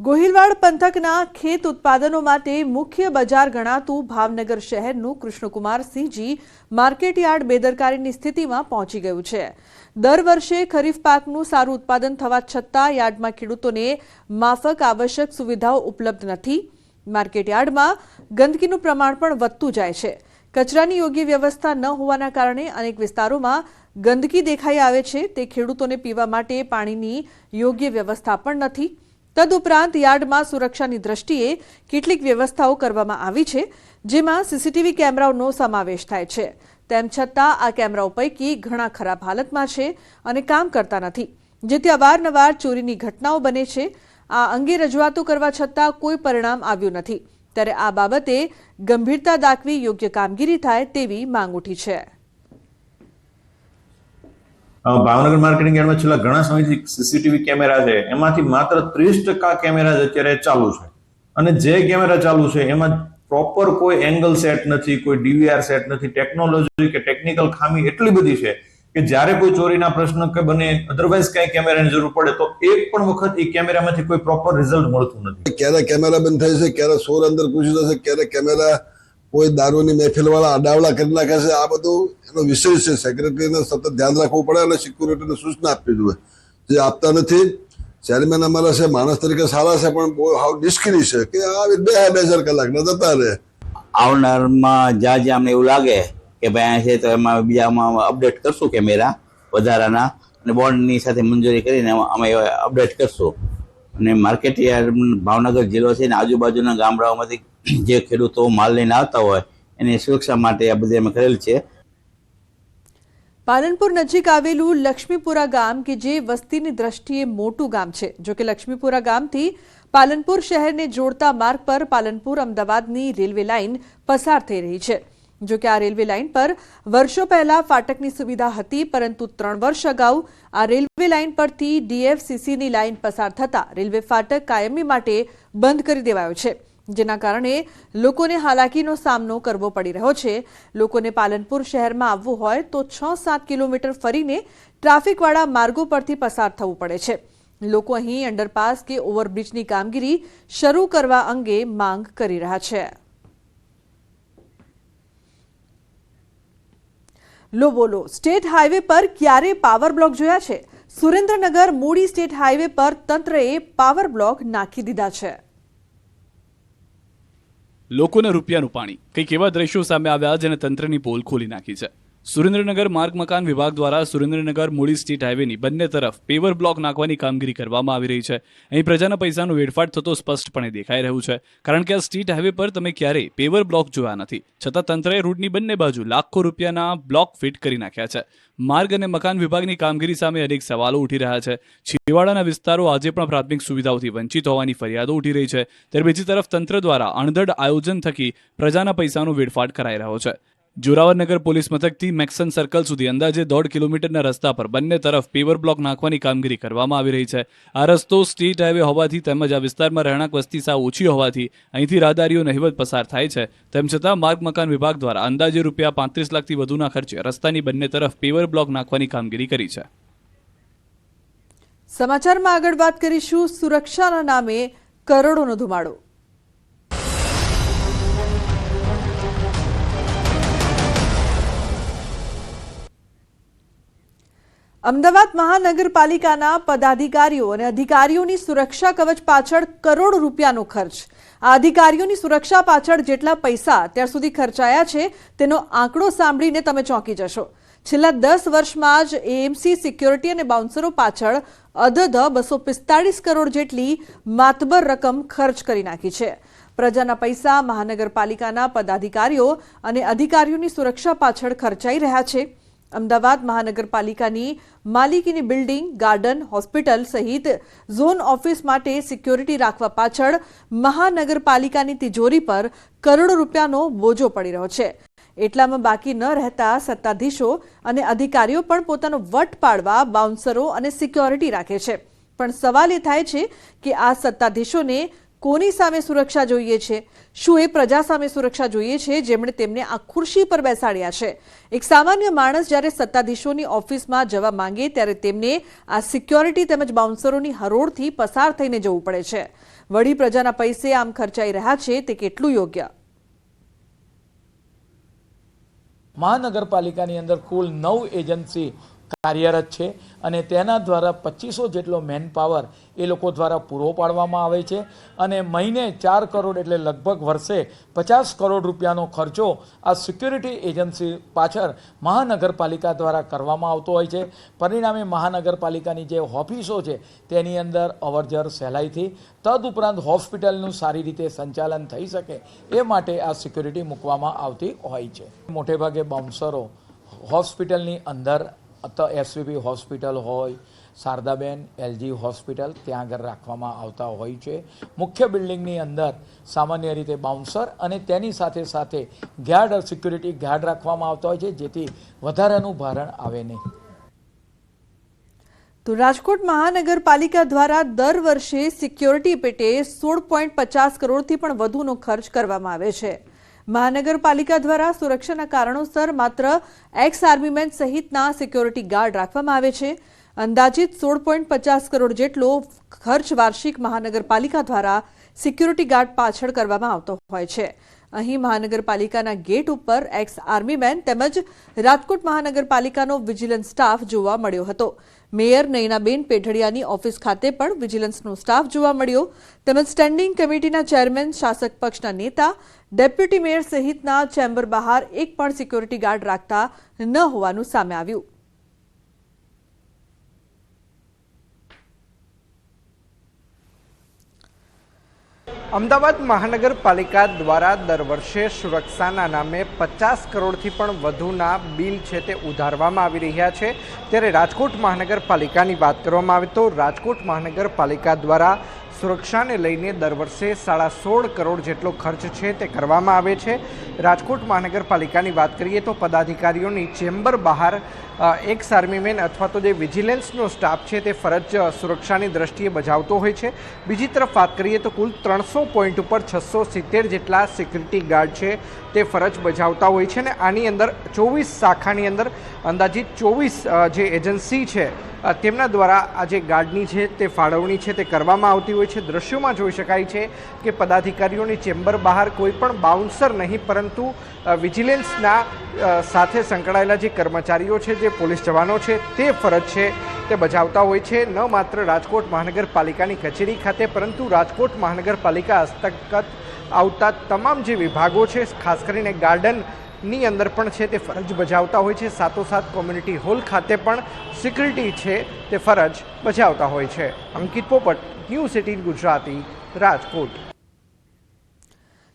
ગોહિલવાડ પંથકના ખેત ઉત્પાદનો માટે મુખ્ય બજાર ગણાતું ભાવનગર શહેરનું કૃષ્ણકુમારસિંહજી માર્કેટયાર્ડ બેદરકારીની સ્થિતિમાં પહોંચી ગયું છે. દર વર્ષે ખરીફ પાકનું સારું ઉત્પાદન થવા છતાં યાર્ડમાં ખેડૂતોને માફક આવશ્યક સુવિધાઓ ઉપલબ્ધ નથી. માર્કેટયાર્ડમાં ગંદકીનું પ્રમાણ પણ વધતું જાય છે. કચરાની યોગ્ય વ્યવસ્થા ન હોવાના કારણે અનેક વિસ્તારોમાં ગંદકી દેખાઈ આવે છે. તે ખેડૂતોને પીવા માટે પાણીની યોગ્ય વ્યવસ્થા પણ નથી. તદુપરાંત યાર્ડમાં સુરક્ષાની દ્રષ્ટિએ કેટલીક વ્યવસ્થાઓ કરવામાં આવી છે, જેમાં સીસીટીવી કેમેરાઓનો સમાવેશ થાય છે. તેમ છતાં આ કેમેરાઓ પૈકી ઘણા ખરાબ હાલતમાં છે અને કામ કરતા નથી. જેથી અવારનવાર ચોરીની ઘટનાઓ બને છે. આ અંગે રજૂઆતો કરવા છતાં કોઈ પરિણામ આવ્યું નથી. ત્યારે આ બાબતે ગંભીરતા દાખવી યોગ્ય કામગીરી થાય તેવી માંગ ઉઠી છે. ભાવનગર માર્કેટિંગ યાર્ડમાં છેલ્લા ઘણા સમયથી સીસીટીવી કેમેરા છે. એમાંથી માત્ર ત્રીસ ટકા કેમેરા અત્યારે ચાલુ છે. અને જે કેમેરા ચાલુ છે, એમાં પ્રોપર કોઈ એંગલ સેટ નથી, કોઈ ડીવીઆર સેટ નથી. ટેકનોલોજી કે ટેકનિકલ ખામી એટલી બધી છે કે જ્યારે કોઈ ચોરીના પ્રશ્ન કે બને અધરવાઇઝ કઈ કેમેરાની જરૂર પડે, તો એક પણ વખત એ કેમેરામાંથી કોઈ પ્રોપર રિઝલ્ટ મળતું નથી. ક્યારે કેમેરા બંધ થાય છે, ક્યારે સોર અંદર પૂછી જશે, ક્યારે કેમેરા કોઈ દારૂની મહેફિલ વાળા અડાવડા કરી નાખે છે, આ બધું એનો વિષય છે. સેક્રેટરીને સતત ધ્યાન રાખવું પડે અને સિક્યુરિટીને સૂચના આપવી જોઈએ. જે આપતા નથી ચેરમેન અમારા છે, માણસ તરીકે સારા છે, પણ બહુ હાવ નિષ્ક્રિય છે કે આવી બે બે હજાર ન જતા રહે. આવનારમાં જ્યાં જ્યાં અમને એવું લાગે કે ભાઈ અહીંયા છે તો એમાં બીજામાં અપડેટ કરશું કેમેરા વધારાના અને બોન્ડની સાથે મંજૂરી કરીને અમે અપડેટ કરશું. અને માર્કેટ ભાવનગર જિલ્લો છે અને આજુબાજુના ગામડાઓમાંથી જે ખેડૂતો માલ લઈને આવતા હોય એની સુરક્ષા માટે આ બધી અમે કરેલ છે. પાલનપુર નજીક આવેલું લક્ષ્મીપુરા ગામ કે જે વસ્તીની દ્રષ્ટિએ મોટું ગામ છે. જો કે લક્ષ્મીપુરા ગામથી પાલનપુર શહેરને જોડતા માર્ગ પર પાલનપુર અમદાવાદની રેલવે લાઇન પસાર થઈ રહી છે. જો કે આ રેલવે લાઇન પર વર્ષો પહેલા ફાટકની સુવિધા હતી, પરંતુ ત્રણ વર્ષ અગાઉ આ રેલવે લાઇન પરથી ડીએફસીસીની લાઇન પસાર થતા રેલવે ફાટક કાયમી માટે બંધ કરી દેવાયો છે. જેના કારણે લોકોને હાલાકીનો સામનો કરવો પડી રહ્યો છે. લોકોને પાલનપુર શહેરમાં આવવું હોય તો છ સાત કિલોમીટર ફરીને ટ્રાફિકવાળા માર્ગો પરથી પસાર થવું પડે છે. લોકો અહીં અંડરપાસ કે ઓવરબ્રિજની કામગીરી શરૂ કરવા અંગે માંગ કરી રહ્યા છે. લો બોલો, સ્ટેટ હાઈવે પર ક્યારે પાવર બ્લોક જોયા છે? સુરેન્દ્રનગર મૂડી સ્ટેટ હાઈવે પર તંત્રએ પાવર બ્લોક નાખી દીધા છે. લોકોને રૂપિયાનું પાણી. કંઈક એવા દ્રશ્યો સામે આવ્યા જેને તંત્રની પોલ ખોલી નાખી છે. સુરેન્દ્રનગર માર્ગ મકાન વિભાગ દ્વારા સુરેન્દ્રનગર મૂડી સ્ટ્રીટ હાઈવેની બંને તરફ પેવર બ્લોક નાખવાની કામગીરી કરવામાં આવી રહી છે. અહીં પ્રજાના પૈસાનો વેડફાટ થતો સ્પષ્ટપણે દેખાઈ રહ્યું છે. કારણ કે આ સ્ટ્રીટ હાઈવે પર તમે ક્યારેય પેવર બ્લોક જોયા નથી. છતાં તંત્રએ રૂટની બંને બાજુ લાખો રૂપિયાના બ્લોક ફિટ કરી નાખ્યા છે. માર્ગ અને મકાન વિભાગની કામગીરી સામે અનેક સવાલો ઉઠી રહ્યા છે. છેવાડાના વિસ્તારો આજે પણ પ્રાથમિક સુવિધાઓથી વંચિત હોવાની ફરિયાદો ઉઠી રહી છે. ત્યારે બીજી તરફ તંત્ર દ્વારા અણધડ આયોજન થકી પ્રજાના પૈસાનો વેડફાટ કરાઈ રહ્યો છે. જોરાવરનગર પોલીસ મથકથી મેક્સન સર્કલ સુધી અંદાજે દોઢ કિલોમીટરના રસ્તા પર બંને તરફ પેવર બ્લોક નાખવાની કામગીરી કરવામાં આવી રહી છે. આ રસ્તો સ્ટેટ હાઈવે હોવાથી તેમજ આ વિસ્તારમાં રહેણાંક વસ્તી સાવ ઓછી હોવાથી અહીંથી રાહદારીઓ નહિવત પસાર થાય છે. તેમ છતાં માર્ગ મકાન વિભાગ દ્વારા અંદાજે રૂપિયા પાંત્રીસ લાખથી વધુના ખર્ચે રસ્તાની બંને તરફ પેવર બ્લોક નાખવાની કામગીરી કરી છે. સમાચારમાં આગળ વાત કરીશું. સુરક્ષાના નામે કરોડોનો ધુમાડો. અમદાવાદ મહાનગરપાલિકાના પદાધિકારીઓ અને અધિકારીઓની સુરક્ષા કવચ પાછળ કરોડ રૂપિયાનો ખર્ચ. આ અધિકારીઓની સુરક્ષા પાછળ જેટલા પૈસા અત્યાર સુધી ખર્ચાયા છે, તેનો આંકડો સાંભળીને તમે ચોંકી જશો. છેલ્લા દસ વર્ષમાં જ એએમસી સિક્યોરિટી અને બાઉન્સરો પાછળ અધધ બસો પિસ્તાળીસ કરોડ જેટલી માતબર રકમ ખર્ચ કરી નાખી છે. પ્રજાના પૈસા મહાનગરપાલિકાના પદાધિકારીઓ અને અધિકારીઓની સુરક્ષા પાછળ ખર્ચાઈ રહ્યા છે. અમદાવાદ મહાનગરપાલિકાની માલિકીની બિલ્ડિંગ, ગાર્ડન, હોસ્પિટલ સહિત ઝોન ઓફિસ માટે સિક્યોરિટી રાખવા પાછળ મહાનગરપાલિકાની તિજોરી પર કરોડો રૂપિયાનો બોજો પડી રહ્યો છે. એટલામાં બાકી ન રહેતા સત્તાધીશો અને અધિકારીઓ પણ પોતાનો વટ પાડવા બાઉન્સરો અને સિક્યોરિટી રાખે છે. પણ સવાલ એ થાય છે કે આ સત્તાધીશોને કોની સામે સુરક્ષા જોઈએ છે? શું એ પ્રજા સામે સુરક્ષા જોઈએ છે? જેમણે તેમને આ ખુરશી પર બેસાડ્યા છે. એક સામાન્ય માણસ જ્યારે સત્તાધીશોની ઓફિસમાં જવા માંગે ત્યારે તેમને આ સિક્યોરિટી તેમજ બાઉન્સરોની હરોળથી પસાર થઈને જવું પડે છે. વળી પ્રજાના પૈસે આમ ખર્ચાઈ રહ્યા છે, તે કેટલું યોગ્ય? મહાનગરપાલિકાની અંદર કુલ નવ એજન્સી કાર્યરત છે અને તેના દ્વારા પચીસો જેટલો મેન પાવર એ લોકો દ્વારા પૂરો પાડવામાં આવે છે અને મહિને ચાર કરોડ એટલે લગભગ વર્ષે પચાસ કરોડ રૂપિયાનો ખર્ચો આ સિક્યુરિટી એજન્સી પાછળ મહાનગરપાલિકા દ્વારા કરવામાં આવતો હોય છે. પરિણામે મહાનગરપાલિકાની જે ઓફિસો છે તેની અંદર અવરજર સહેલાઈથી તદુપરાંત હોસ્પિટલનું સારી રીતે સંચાલન થઈ શકે એ માટે આ સિક્યુરિટી મૂકવામાં આવતી હોય છે. મોટેભાગે બાઉન્સરો હોસ્પિટલની અંદર તો એસવીપી હોસ્પિટલ હોય, શારદાબેન એલજી હોસ્પિટલ ત્યાં આગળ રાખવામાં આવતા હોય છે. મુખ્ય બિલ્ડિંગની અંદર સામાન્ય રીતે બાઉન્સર અને તેની સાથે સાથે ગાર્ડ સિક્યુરિટી ગાર્ડ રાખવામાં આવતા હોય છે, જેથી વધારાનું ભારણ આવે નહીં. તો રાજકોટ મહાનગરપાલિકા દ્વારા દર વર્ષે સિક્યોરિટી પેટે સોળ પોઈન્ટ પચાસ કરોડથી પણ વધુનો ખર્ચ કરવામાં આવે છે. મહાનગરપાલિકા દ્વારા સુરક્ષાના કારણોસર માત્ર એક્સ આર્મીમેન સહિતના સિક્યોરિટી ગાર્ડ રાખવામાં આવે છે. અંદાજિત સોળ પોઈન્ટ પચાસ કરોડ જેટલો ખર્ચ વાર્ષિક મહાનગરપાલિકા દ્વારા સિક્યોરિટી ગાર્ડ પાછળ કરવામાં આવતો હોય છે. અહીં મહાનગરપાલિકાના ગેટ ઉપર એક્સ આર્મીમેન તેમજ રાજકોટ મહાનગરપાલિકાનો વિજિલન્સ સ્ટાફ જોવા મળ્યો હતો. મેયર નયનાબેન પેઢડિયાની ઓફિસ ખાતે પણ વિજિલન્સનો સ્ટાફ જોવા મળ્યો. તેમજ સ્ટેન્ડિંગ કમિટીના ચેરમેન, શાસક પક્ષના નેતા, ડેપ્યુટી મેયર સહિતના ચેમ્બર બહાર એક પણ સિક્યોરિટી ગાર્ડ રાખતા ન હોવાનું સામે આવ્યું. અમદાવાદ મહાનગરપાલિકા દ્વારા દર વર્ષે સુરક્ષાના નામે પચાસ કરોડથી પણ વધુના બિલ છે તે ઉધારવામાં આવી રહ્યા છે. ત્યારે રાજકોટ મહાનગરપાલિકાની વાત કરવામાં આવે તો રાજકોટ મહાનગરપાલિકા દ્વારા સુરક્ષાને લઈને દર વર્ષે સાડા સોળ કરોડ જેટલો ખર્ચ છે તે કરવામાં આવે છે. રાજકોટ મહાનગરપાલિકાની વાત કરીએ તો પદાધિકારીઓની ચેમ્બર બહાર એક સાર્મીમેન અથવા તો જે વિજિલન્સનો સ્ટાફ છે તે ફરજ સુરક્ષાની દ્રષ્ટિએ બજાવતો હોય છે. બીજી તરફ વાત કરીએ તો કુલ ત્રણસો પોઈન્ટ ઉપર છસો સિત્તેર જેટલા સિક્યુરિટી ગાર્ડ છે તે ફરજ બજાવતા હોય છે અને આની અંદર ચોવીસ શાખાની અંદર અંદાજિત ચોવીસ જે એજન્સી છે તેમના દ્વારા આ જે ગાર્ડની છે તે ફાળવણી છે તે કરવામાં આવતી હોય છે. દ્રશ્યોમાં જોઈ શકાય છે કે પદાધિકારીઓની ચેમ્બર બહાર કોઈ પણ બાઉન્સર નહીં, પરંતુ વિજિલન્સના સાથે સંકળાયેલા જે કર્મચારીઓ છે, જે પોલીસ જવાનો છે, તે ફરજ છે. તે બજાવતા હોય છે ન માત્ર રાજકોટ મહાનગરપાલિકાની કચેરી ખાતે, પરંતુ રાજકોટ મહાનગરપાલિકા હસ્તગત આવતા તમામ જે વિભાગો છે, ખાસ કરીને ગાર્ડનની અંદર પણ છે, તે ફરજ બજાવતા હોય છે. સાથોસાથ કોમ્યુનિટી હોલ ખાતે પણ સિક્યુરિટી છે, તે ફરજ બજાવતા હોય છે. અંકિત પોપટ ન્યૂઝ એટીન ગુજરાતી રાજકોટ?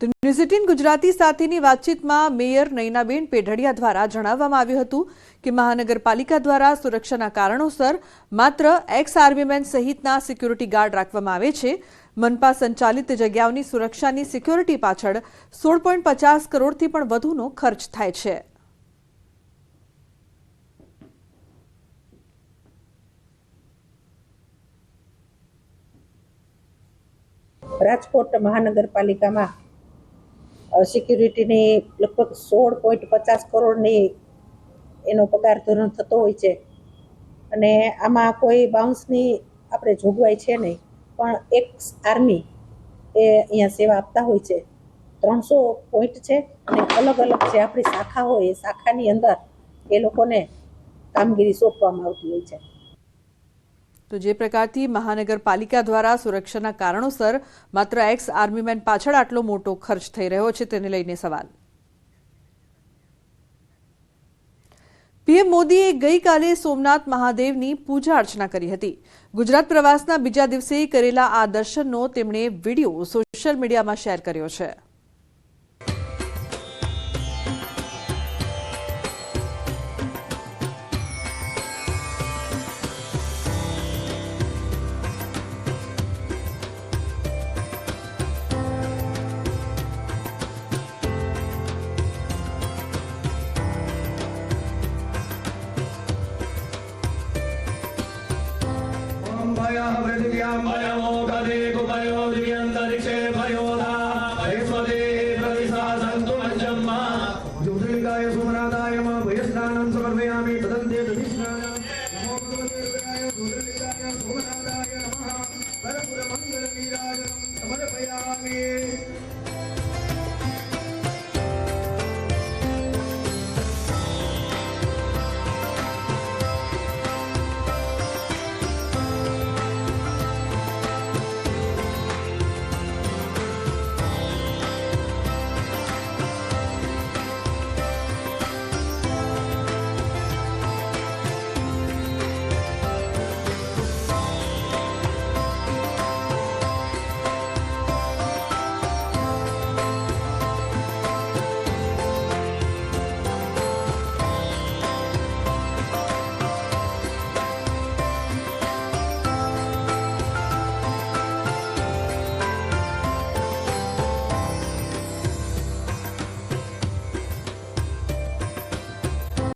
તો ન્યૂઝ ગુજરાતી સાથેની વાતચીતમાં મેયર નૈનાબેન પેઢડિયા દ્વારા જણાવવામાં આવ્યું હતું કે મહાનગરપાલિકા દ્વારા સુરક્ષાના કારણોસર માત્ર એક્સ આર્મીમેન સહિતના સિક્યુરિટી ગાર્ડ રાખવામાં આવે છે. મનપા સંચાલિત જગ્યાઓની સુરક્ષાની સિક્યોરિટી પાછળ સોળ પોઈન્ટ પચાસ કરોડથી પણ વધુનો ખર્ચ થાય છે. રાજકોટ મહાનગરપાલિકામાં સિક્યુરિટીની લગભગ સોળ પોઈન્ટ પચાસ કરોડની એનો પગાર ધોરણ થતો હોય છે. અને આમાં કોઈ બાઉન્સની આપણે જોગવાઈ છે નહીં. પણ એક્સ આર્મી એ અહીંયા સેવા આપતા હોય છે. ત્રણસો પોઈન્ટ છે અને અલગ અલગ જે આપણી શાખા હોય એ શાખાની અંદર એ લોકોને કામગીરી સોંપવામાં આવતી હોય છે. તો જે પ્રકારથી મહાનગરપાલિકા દ્વારા સુરક્ષાના કારણોસર માત્ર એક્સ આર્મીમેન પાછળ આટલો મોટો ખર્ચ થઈ રહ્યો છે તેને લઈને સવાલ. પીએમ મોદીએ ગઈકાલે સોમનાથ મહાદેવની પૂજા અર્ચના કરી હતી. ગુજરાત પ્રવાસના બીજા દિવસે કરેલા આ દર્શનનો તેમણે વીડિયો સોશિયલ મીડિયામાં શેર કર્યો છે.